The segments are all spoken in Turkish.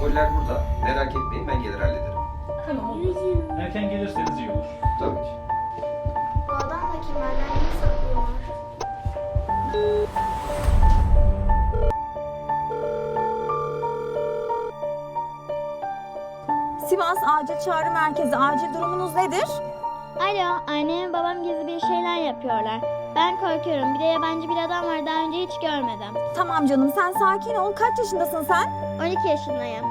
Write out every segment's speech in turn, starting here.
Koliler burada. Merak etmeyin ben gelir hallederim. Tamam olur. Erken gelirseniz iyi olur. Tabii ki. Bu adam da kim? Benden neyi saklıyorlar? Sivas Acil Çağrı Merkezi acil durumunuz nedir? Alo, annem babam gizli bir şeyler yapıyorlar. Ben korkuyorum. Bir de yabancı bir adam var. Daha önce hiç görmedim. Tamam canım sen sakin ol. Kaç yaşındasın sen? 12 yaşındayım.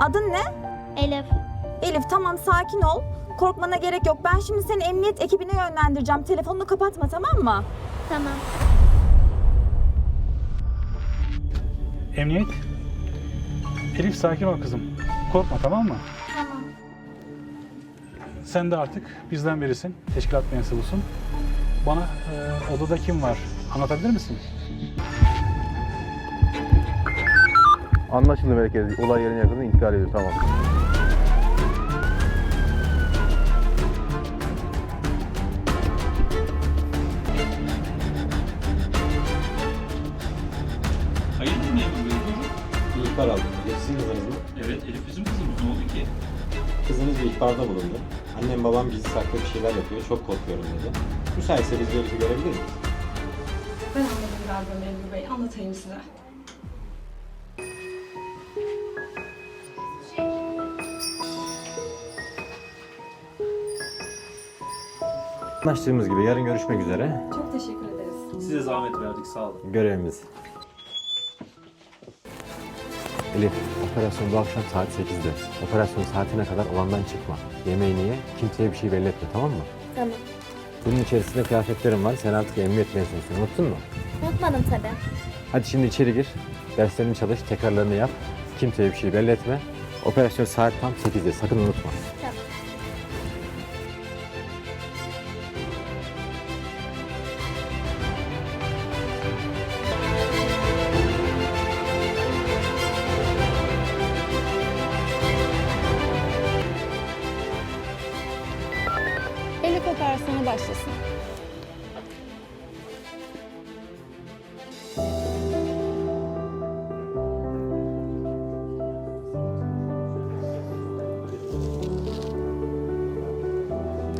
Adın ne? Elif. Elif tamam sakin ol. Korkmana gerek yok. Ben şimdi seni emniyet ekibine yönlendireceğim. Telefonunu kapatma tamam mı? Tamam. Emniyet. Elif sakin ol kızım. Korkma tamam mı? Tamam. Sen de artık bizden birisin. Teşkilat mensubusun. Bana e, odada kim var anlatabilir misin? Anlaşıldı merkez. Olay yerine yakın intikal ediyor. Tamam. Hayırdır bey? Buyurun. Bir ihbar aldık. Elif sizin kızınız mı? Evet Elif bizim kızımız. Ne oldu ki? Kızınız bir ihbarda bulundu. Annem babam gizli saklı bir şeyler yapıyor. Çok korkuyorum dedi. Müsaitse biz de Elif'i görebilir miyiz? Ben anladım galiba memur bey. Anlatayım size. Anlaştığımız gibi yarın görüşmek üzere. Çok teşekkür ederiz. Size zahmet verdik sağ olun. Görevimiz. Elif, operasyon bu akşam saat 8'de. Operasyon saatine kadar olandan çıkma. Yemeğini ye, kimseye bir şey belli etme tamam mı? Tamam. Bunun içerisinde kıyafetlerin var. Sen artık emniyet mensubusun. Unuttun mu? Unutmadım tabii. Hadi şimdi içeri gir. Derslerini çalış, tekrarlarını yap. Kimseye bir şey belli etme. Operasyon saat tam 8'de. Sakın unutma.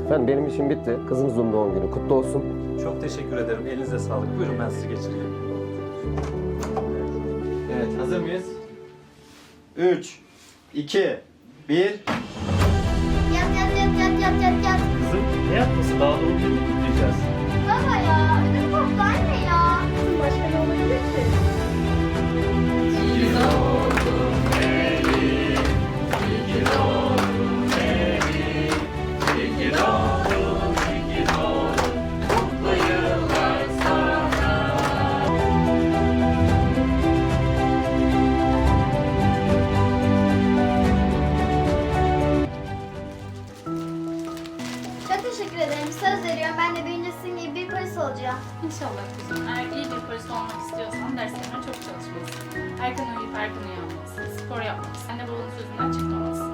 Efendim benim işim bitti. Kızımızın doğum günü kutlu olsun. Çok teşekkür ederim. Elinize sağlık. Buyurun ben sizi geçireyim. Evet hazır mıyız? 3, 2, 1. Yat yat yat yat yat yat yat. Söz veriyorum. Ben de sizin gibi bir polis olacağım. İnşallah kızım. Eğer iyi bir polis olmak istiyorsan derslerine çok çalışmalısın. Erken uyuyup erken uyanmalısın. Spor yapmalısın. Anne babanın sözünden çıkmamalısın.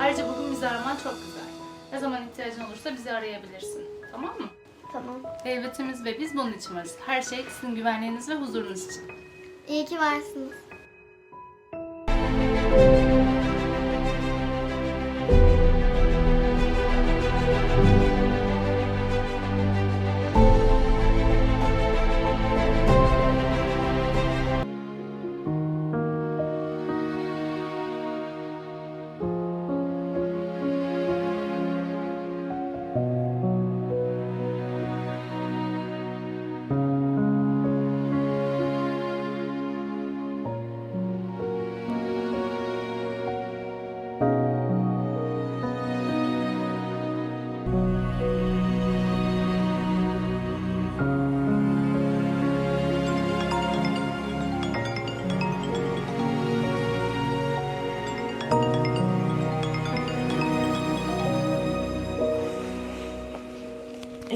Ayrıca bugün bizi araman çok güzel. Ne zaman ihtiyacın olursa bizi arayabilirsin. Tamam mı? Tamam. Devletimiz ve biz bunun için varız. Her şey sizin güvenliğiniz ve huzurunuz için. İyi ki varsınız.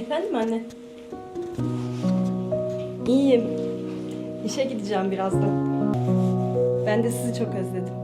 Efendim anne? İyiyim. İşe gideceğim birazdan. Ben de sizi çok özledim.